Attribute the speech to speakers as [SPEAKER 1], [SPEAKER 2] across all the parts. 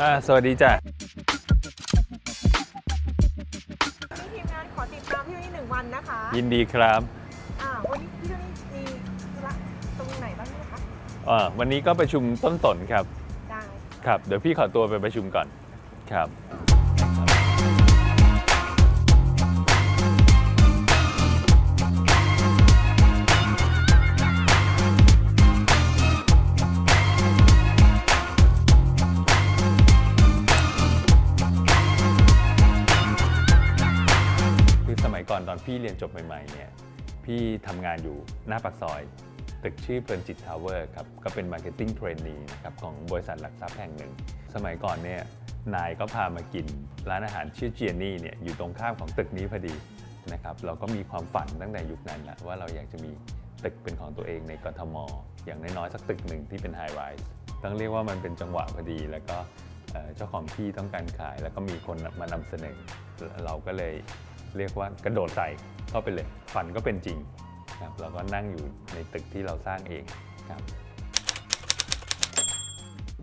[SPEAKER 1] อ่าสวัสดีจ้ะ
[SPEAKER 2] ทีมงานขอติดตามพี่วันนี้หนึ่งวันนะคะ
[SPEAKER 1] ยินดีครับ
[SPEAKER 2] อ่าวันนี้พี่วันนี้มีธุระตรงไหนบ้างไหมคะ
[SPEAKER 1] อ่าวันนี้ก็ประชุมต้นสนครับ
[SPEAKER 2] ได้
[SPEAKER 1] ครับ เดี๋ยวพี่ขอตัวไปประชุมก่อนครับ ก่อนตอนพี่เรียนจบใหม่ๆเนี่ยพี่ทำงานอยู่หน้าปากซอย ตึกชื่อเพลินจิตทาวเวอร์ครับก็เป็นมาร์เก็ตติ้งเทรนนีนะครับของบริษัทหลักทรัพย์แห่งหนึ่ง สมัยก่อนเนี่ยนายก็พามากิน ร้านอาหารชื่อเจียนี่เนี่ยอยู่ตรงข้ามของตึกนี้พอดีนะครับเราก็มีความฝันตั้งแต่ยุคนั้นละว่าเราอยากจะมีตึกเป็นของตัวเองในกทม อย่างน้อยๆสักตึกหนึ่งที่เป็นไฮไรส์ต้องเรียกว่ามันเป็นจังหวะพอดี แล้วก็เจ้าของที่ต้องการขาย แล้วก็มีคนมานำเสนอเราก็เลย เรียกว่ากระโดดใส่เข้าไปเลยฝันก็เป็นจริงครับเราก็นั่งอยู่ในตึกที่เราสร้างเองครับ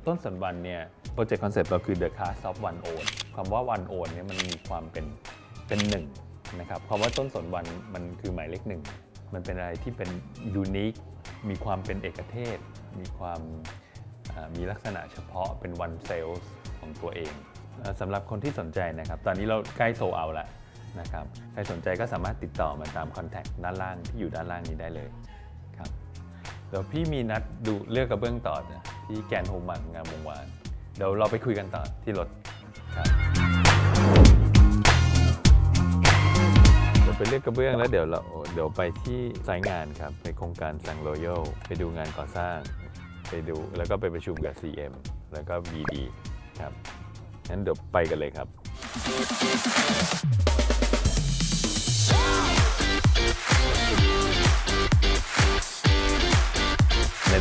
[SPEAKER 1] ต้นสันวันเนี่ยโปรเจกต์คอนเซ็ปต์เราคือ The Cast of One Own คำว่า One Own เนี่ยมันมีความเป็นเป็นหนึ่งนะครับคำว่าต้นสนวันมันคือหมายเลขหนึ่งมันเป็นอะไรที่เป็นยูนิคมีความเป็นเอกเทศ มีความมีลักษณะเฉพาะเป็น one sales ของตัวเองสำหรับคนที่สนใจนะครับ ตอนนี้เราใกล้โซเอาแล้ว นะครับใครสนใจก็สามารถติดต่อมาตามคอนแทคด้านล่างที่อยู่ด้านล่างนี้ได้เลยครับเดี๋ยวพี่มีนัดดูเลือกกระเบื้องต่อนะที่แกนโฮมันงามวงวานเดี๋ยวเราไปคุยกันต่อที่รถครับเดี๋ยวไปเลือกกระเบื้องแล้วเดี๋ยวเราเดี๋ยวไปที่ไซต์งานครับไปโครงการสังโรยัลไปดูงานก่อสร้าง ไปดูแล้วก็ไปประชุมกับ CM แล้วก็ BD ครับงั้นเดี๋ยวไปกันเลยครับ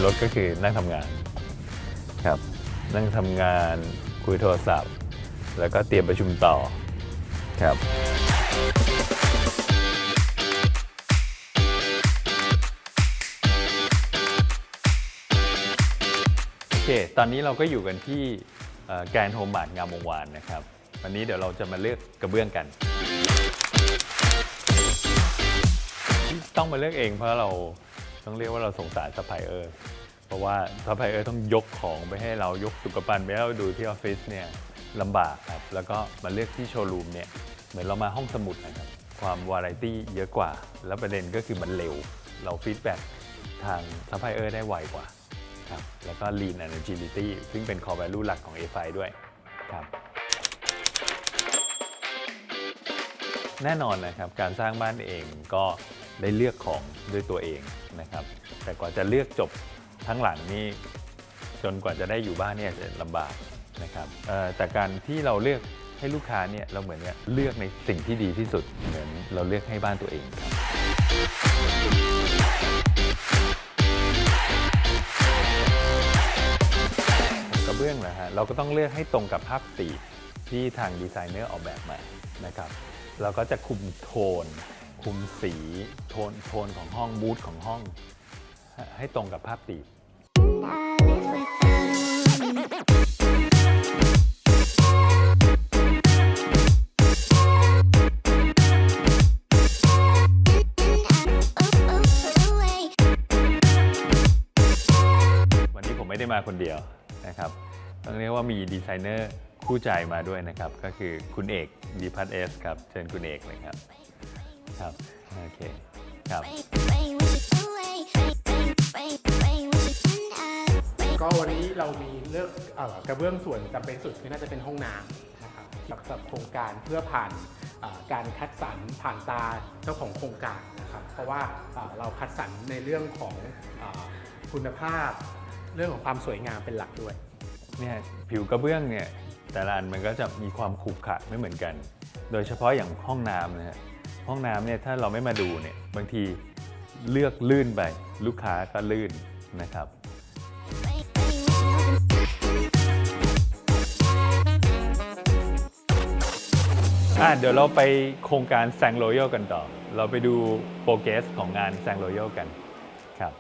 [SPEAKER 1] รถก็คือนั่งทำงานครับนั่งทำงานคุยโทรศัพท์ แล้วก็เตรียมประชุมต่อครับ โอเค ตอนนี้เราก็อยู่กันที่แกรนด์โฮมบาร์งามวงวานนะครับ วันนี้เดี๋ยวเราจะมาเลือกกระเบื้องกันที่ต้องมาเลือกเองเพราะเรา ต้องเรียกว่าเราสงสารซัพพลายเออร์เพราะว่าซัพพลายเออร์ต้องยกของไปให้เรายกสุกปันไปให้เราดูที่ออฟฟิศเนี่ยลำบากครับ แล้วก็มาเลือกที่โชว์รูมเนี่ยเหมือนเรามาห้องสมุดนะครับความวาไรตี้เยอะกว่า แล้วประเด็นก็คือมันเร็ว เราฟีดแบ็กทางซัพพลายเออร์ได้ไวกว่าครับแล้วก็ Lean and Agility ซึ่งเป็น core value หลักของ A5 ด้วยครับแน่นอนนะครับ การสร้างบ้านเองก็ ได้เลือกของด้วยตัวเองนะครับ แต่กว่าจะเลือกจบทั้งหลังนี่จนกว่าจะได้อยู่บ้านเนี่ยจะลำบากนะครับเอ่อแต่การที่เราเลือกให้ลูกค้าเนี่ยเราเหมือนกับเลือกในสิ่งที่ดีที่สุดเหมือนเราเลือกให้บ้านตัวเองครับกระเบื้องนะฮะเราก็ต้องเลือกให้ตรงกับภาพสีที่ทางดีไซเนอร์ออกแบบมานะครับเราก็จะคุมโทน คุมสีโทนโทนของห้องมูดของห้อง ให้ตรงกับภาพตีบ วันนี้ผมไม่ได้มาคนเดียวนะครับต้องเรียกว่ามีดีไซเนอร์คู่ใจมาด้วยนะครับ ก็คือคุณเอกดีพัทเอสครับ เชิญคุณเอกเลยครับ ครับ โอเค ครับ
[SPEAKER 3] ก็วันนี้เรามีเลือกเอ่อกระเบื้องส่วนจำเป็นสุดคือน่าจะเป็นห้องน้ำนะครับสำหรับโครงการเพื่อผ่านเอ่อการคัดสรรผ่านตาเจ้าของโครงการนะครับเพราะว่าเอ่อเราคัดสรรในเรื่องของเอ่อคุณภาพ เรื่องของความสวยงามเป็นหลักด้วย
[SPEAKER 1] เนี่ยผิวกระเบื้องเนี่ยแต่ละอันมันก็จะมีความขรุขระไม่เหมือนกัน โดยเฉพาะอย่างห้องน้ำนะฮะ ห้องน้ำเนี่ยถ้าเราไม่มาดูเนี่ยบางทีเลือกลื่นไป ลูกค้าก็ลื่นนะครับอะเดี๋ยวเราไปโครงการแซงโรยัลกันต่อ เราไปดูโปรเกรสของงานแซงโรยัลกันครับ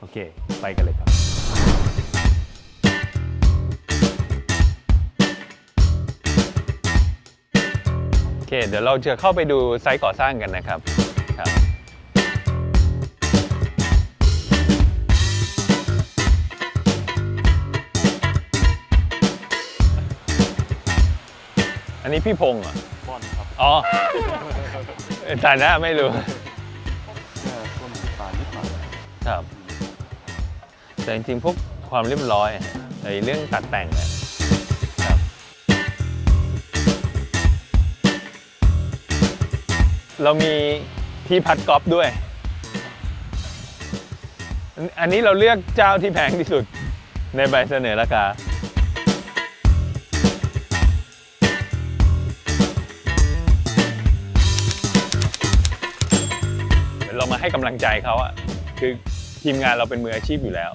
[SPEAKER 1] โอเค ไปกันเลยครับ เคเดี๋ยวเราจะเข้าไปดูไซต์ก่อสร้างกันนะครับครับอันนี้พี่พงษ์เหรอ
[SPEAKER 4] บอลครับ
[SPEAKER 1] อ๋อฐานะไม่รู้
[SPEAKER 4] แค่ต้นที่ตายนิดหน่อย
[SPEAKER 1] ครับ แต่จริงๆพวกความเรียบร้อยอะไอ้เรื่องตัดแต่งอะค เรามีที่พัดกอล์ฟด้วย อันนี้เราเลือกเจ้าที่แพงที่สุดในใบเสนอราคาเรามาให้กำลังใจเขาอะคือทีมงานเราเป็นมืออาชีพอยู่แล้ว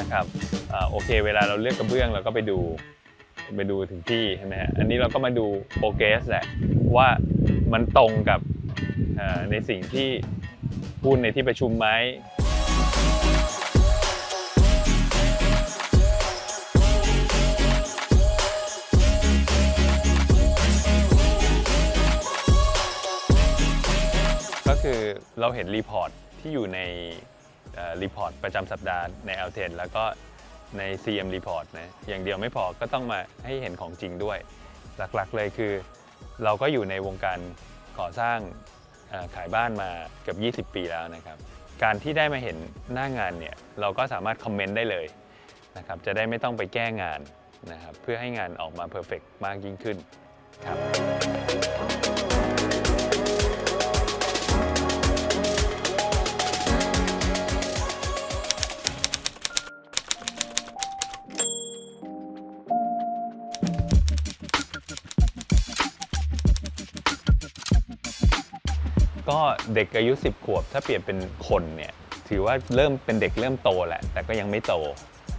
[SPEAKER 1] นะครับอโอเค เวลาเราเลือกกระเบื้องเราก็ไปดูไปดูถึงที่ใช่ไหมฮะอันนี้เราก็มาดูโปรเกรสแหละว่ามันตรงกับ ในสิ่งที่พูดในที่ประชุมไหมก็คือเราเห็นรีพอร์ตที่อยู่ในรีพอร์ตประจำสัปดาห์ใน l อแล้วก็ใน CM Report นะอย่างเดียวไม่พอก็ต้องมาให้เห็นของจริงด้วย หลักๆเลยคือ เราก็อยู่ในวงการก่อสร้าง ขายบ้านมาเกือบ 20 ปีแล้วนะครับ การที่ได้มาเห็นหน้างานเนี่ยเราก็สามารถคอมเมนต์ได้เลยนะครับจะได้ไม่ต้องไปแก้งานนะครับเพื่อให้งานออกมาเพอร์เฟกมากยิ่งขึ้นครับ เด็กอายุ 10 ขวบ ถ้าเปรียบเป็นคนเนี่ยถือว่าเริ่มเป็นเด็กเริ่มโตแหละ แต่ก็ยังไม่โต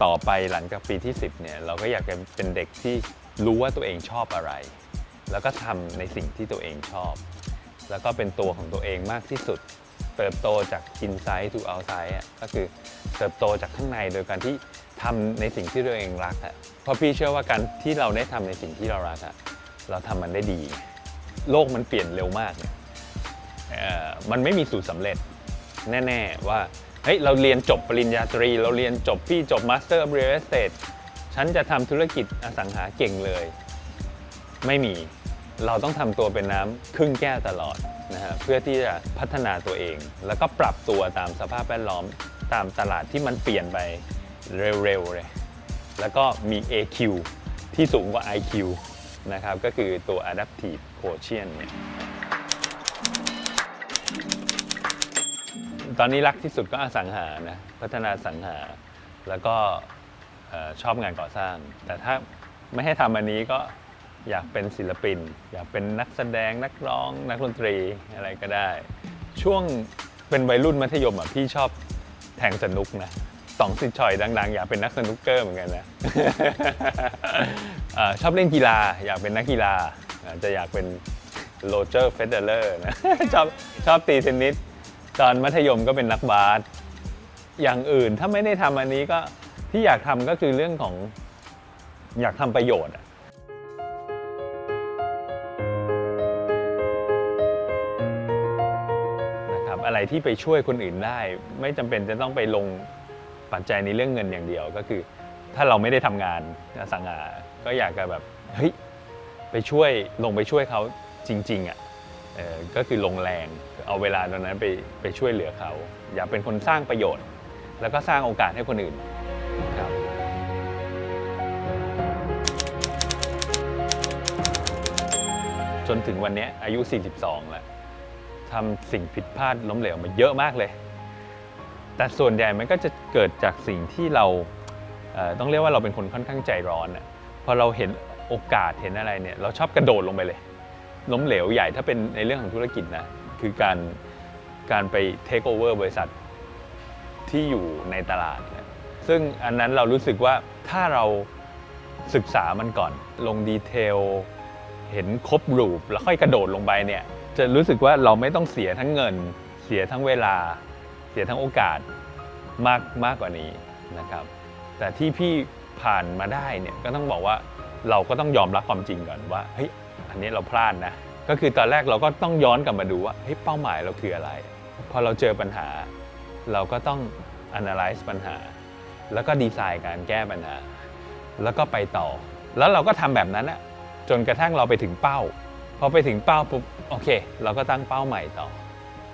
[SPEAKER 1] ต่อไปหลังจากปีที่ 10เนี่ยเราก็อยากจะเป็นเด็กที่รู้ว่าตัวเองชอบอะไร แล้วก็ทำในสิ่งที่ตัวเองชอบ แล้วก็เป็นตัวของตัวเองมากที่สุด เติบโตจาก inside to outside อะก็คือเติบโตจากข้างในโดยการที่ทำในสิ่งที่ตัวเองรักอะเพราะพี่เชื่อว่าการที่เราได้ทำในสิ่งที่เรารักอะเราทำมันได้ดี โลกมันเปลี่ยนเร็วมากเนี่ย มันไม่มีสูตรสำเร็จแน่ ๆ ว่าเฮ้ยเราเรียนจบปริญญาตรี เราเรียนจบพี่จบ Master of Real Estate ฉันจะทำธุรกิจอสังหาเก่งเลย ไม่มีเราต้องทำตัวเป็นน้ำครึ่งแก้วตลอดนะฮะเพื่อที่จะพัฒนาตัวเอง แล้วก็ปรับตัวตามสภาพแวดล้อมตามตลาดที่มันเปลี่ยนไปเร็วๆเลย แล้วก็มี AQ ที่สูงกว่า IQ นะครับก็คือตัว Adaptive Quotient เนี่ย ตอนนี้รักที่สุดก็อสังหานะพัฒนาสังหา แล้วก็เอ่อชอบงานก่อสร้าง แต่ถ้าไม่ให้ทำอันนี้ก็อยากเป็นศิลปิน อยากเป็นนักแสดงนักร้อง นักดนตรีอะไรก็ได้ ช่วงเป็นวัยรุ่นมัธยมอะพี่ชอบแทงสนุกนะสองสิทชอยดังๆ อยากเป็นนักสนุกเกอร์เหมือนกันนะ เอ่อชอบเล่นกีฬาอยากเป็นนักกีฬาอาจจะอยากเป็นโรเจอร์เฟเดอร์นะ ชอบชอบตีเทนนิส ตอนมัธยมก็เป็นนักบาสอย่างอื่นถ้าไม่ได้ทำอันนี้ก็ที่อยากทำก็คือเรื่องของอยากทำประโยชน์นะครับอะไรที่ไปช่วยคนอื่นได้ ไม่จำเป็นจะต้องไปลงปัจจัยในเรื่องเงินอย่างเดียวก็คือ ถ้าเราไม่ได้ทำงานสังหาก็อยากจะแบบเฮ้ยไปช่วยลงไปช่วยเขาจริง ๆอะเอ่อ ก็คือลงแรงเอาเวลาตรงนั้นไปไปช่วยเหลือเขา อยากเป็นคนสร้างประโยชน์ แล้วก็สร้างโอกาสให้คนอื่นครับจนถึงวันนี้อายุ 42 แล้วทำสิ่งผิดพลาดล้มเหลวมาเยอะมากเลย แต่ส่วนใหญ่มันก็จะเกิดจากสิ่งที่เราเต้องเรียกว่าเราเป็นคนค่อนข้างใจร้อนอะพอเราเห็นโอกาสเห็นอะไรเนี่ย เราชอบกระโดดลงไปเลย ล้มเหลวใหญ่ถ้าเป็นในเรื่องของธุรกิจนะคือการการไปเทคโอเวอร์บริษัทที่อยู่ในตลาดนะซึ่งอันนั้นเรารู้สึกว่าถ้าเราศึกษามันก่อนลงดีเทล เห็นครบรูปแล้วค่อยกระโดดลงไปเนี่ยจะรู้สึกว่าเราไม่ต้องเสียทั้งเงิน เสียทั้งเวลา เสียทั้งโอกาสมากมากกว่านี้นะครับ แต่ที่พี่ผ่านมาได้เนี่ยก็ต้องบอกว่าเราก็ต้องยอมรับความจริงก่อนว่าเฮ้ย อันนี้เราพลาดนะ ก็คือตอนแรกเราก็ต้องย้อนกลับมาดูว่าเฮ้ยเป้าหมายเราคืออะไร พอเราเจอปัญหา เราก็ต้อง analyze ปัญหา แล้วก็ดีไซน์การแก้ปัญหา แล้วก็ไปต่อ แล้วเราก็ทำแบบนั้นอะจนกระทั่งเราไปถึงเป้า พอไปถึงเป้าปุ๊บโอเค เราก็ตั้งเป้าใหม่ต่อ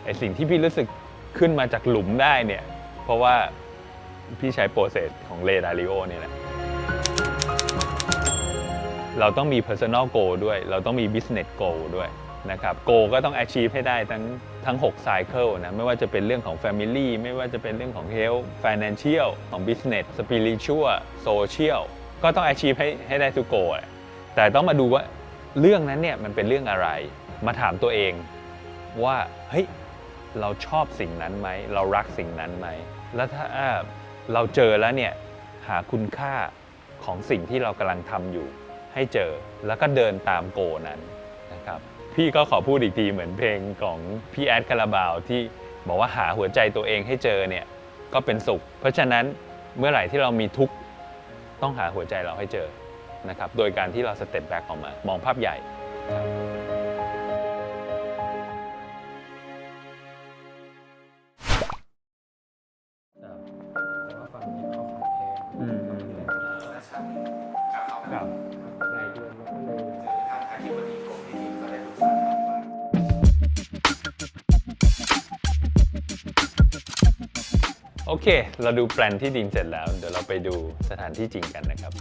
[SPEAKER 1] ไอสิ่งที่พี่รู้สึกขึ้นมาจากหลุมได้เนี่ย เพราะว่าพี่ใช้โปรเซสของเลดาริโอเนี่ยแหละ เราต้องมี personal goal ด้วย เราต้องมี business goal ด้วยนะครับ goal ก็ต้อง achieve ให้ได้ทั้งทั้ง6 cycle นะไม่ว่าจะเป็นเรื่องของ family ไม่ว่าจะเป็นเรื่องของ health financial ของ business spiritual social ก็ต้อง achieve ให้ให้ได้ทุก goal แหละแต่ต้องมาดูว่าเรื่องนั้นเนี่ยมันเป็นเรื่องอะไร มาถามตัวเองว่าเฮ้ยเราชอบสิ่งนั้นไหม เรารักสิ่งนั้นไหม แล้วถ้าเราเจอแล้วเนี่ยหาคุณค่าของสิ่งที่เรากำลังทำอยู่ ให้เจอแล้วก็เดินตามโกนั้นนะครับพี่ก็ขอพูดอีกทีเหมือนเพลงของพี่แอดคาราบาวที่บอกว่าหาหัวใจตัวเองให้เจอเนี่ยก็เป็นสุข เพราะฉะนั้นเมื่อไหร่ที่เรามีทุกข์ต้องหาหัวใจเราให้เจอนะครับโดยการที่เราสเต็ปแบ็กออกมามองภาพใหญ่
[SPEAKER 3] แต่ เค เราดู
[SPEAKER 1] แปลนที่ดินเสร็จแล้ว เดี๋ยวเราไปดูสถานที่จริงกันนะครับ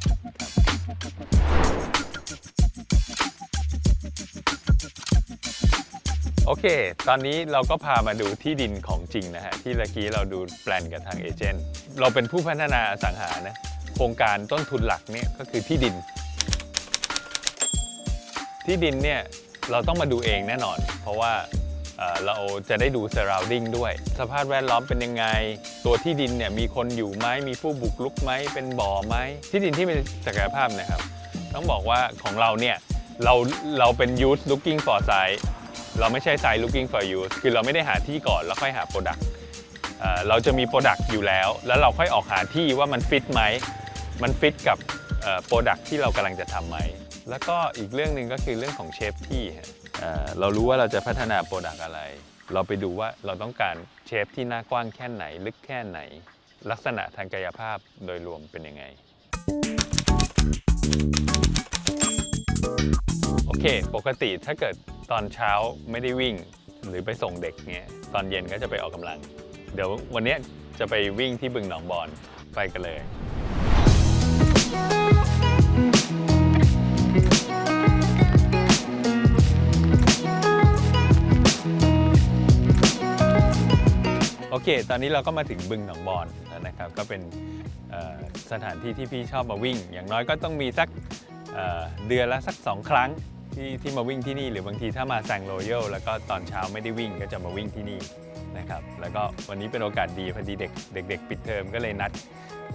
[SPEAKER 1] โอเค ตอนนี้เราก็พามาดูที่ดินของจริงนะฮะ ที่เมื่อกี้เราดูแปลนกับทางเอเจนต์ เราเป็นผู้พัฒนาอสังหานะ โครงการต้นทุนหลักเนี่ยก็คือที่ดิน ที่ดินเนี่ยเราต้องมาดูเองแน่นอน เพราะว่า เราจะได้ดู surrounding ด้วย สภาพแวดล้อมเป็นยังไง ตัวที่ดินเนี่ยมีคนอยู่ไหมมีผู้บุกรุกไหมเป็นบ่อไหมที่ดินที่มีศักยภาพนะครับ ต้องบอกว่าของเราเนี่ยเราเราเป็น use looking for size เราไม่ใช่ size looking for use คือเราไม่ได้หาที่ก่อนแล้วค่อยหา product เเราจะมี product อยู่แล้ว แล้วเราค่อยออกหาที่ว่ามันฟิตไหมมันฟิตกับโปรดักที่เรากำลังจะทำไหมแล้วก็อีกเรื่องหนึ่งก็คือเรื่องของเชฟที่ฮะ เรารู้ว่าเราจะพัฒนาโปรดักอะไร เราไปดูว่าเราต้องการเชฟที่หน้ากว้างแค่ไหน ลึกแค่ไหน ลักษณะทางกายภาพโดยรวมเป็นยังไง โอเค ปกติถ้าเกิดตอนเช้าไม่ได้วิ่ง หรือไปส่งเด็กเงี้ยตอนเย็นก็จะไปออกกำลัง เดี๋ยววันนี้จะไปวิ่งที่บึงหนองบอนไปกันเลย โอเค ตอนนี้เราก็มาถึงบึงหนองบอนแล้วนะครับ ก็เป็นสถานที่ที่พี่ชอบมาวิ่ง อย่างน้อยก็ต้องมีสักเเดือนละสัก 2 ครั้งที่ที่มาวิ่งที่นี่หรือบางทีถ้ามาแซงโรยัลแล้วก็ตอนเช้าไม่ได้วิ่งก็จะมาวิ่งที่นี่นะครับแล้วก็วันนี้เป็นโอกาสดีพอดีเด็กเด็กๆปิดเทอมก็เลยนัด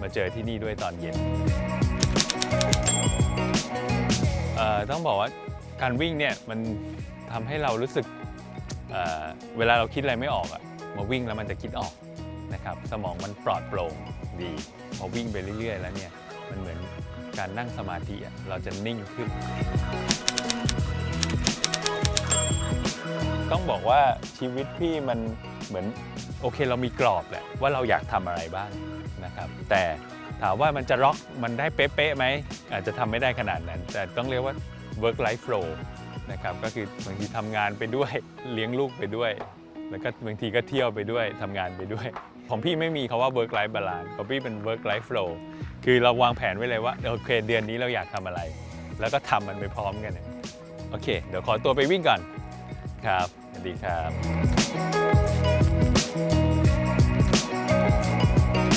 [SPEAKER 1] มาเจอที่นี่ด้วยตอนเย็นเออต้องบอกว่าการวิ่งเนี่ยมันทำให้เรารู้สึกเเวลาเราคิดอะไรไม่ออกอะ มาวิ่งแล้วมันจะคิดออกนะครับ สมองมันปลอดโปร่งดี พอวิ่งไปเรื่อย ๆ แล้วเนี่ยมันเหมือนการนั่งสมาธิเราจะนิ่งขึ้น ต้องบอกว่าชีวิตพี่มันเหมือนโอเคเรามีกรอบแหละว่าเราอยากทำอะไรบ้างนะครับ แต่ถามว่ามันจะร็อกมันได้เป๊ะๆไหมอาจจะทำไม่ได้ขนาดนั้น แต่ต้องเรียกว่า work life flow นะครับก็คือบางทีทำงานไปด้วยเลี้ยงลูกไปด้วย แล้วก็บางทีก็เที่ยวไปด้วยทำงานไปด้วย ของพี่ไม่มีคาว่า work life balance ของพี่เป็น work life flow คือเราวางแผนไว้เลยว่าโอเคเดือนนี้เราอยากทำอะไร แล้วก็ทำมันไปพร้อมกันโอเค เดี๋ยวขอตัวไปวิ่งก่อนครับสวัสดีครับ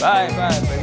[SPEAKER 1] บายบายไป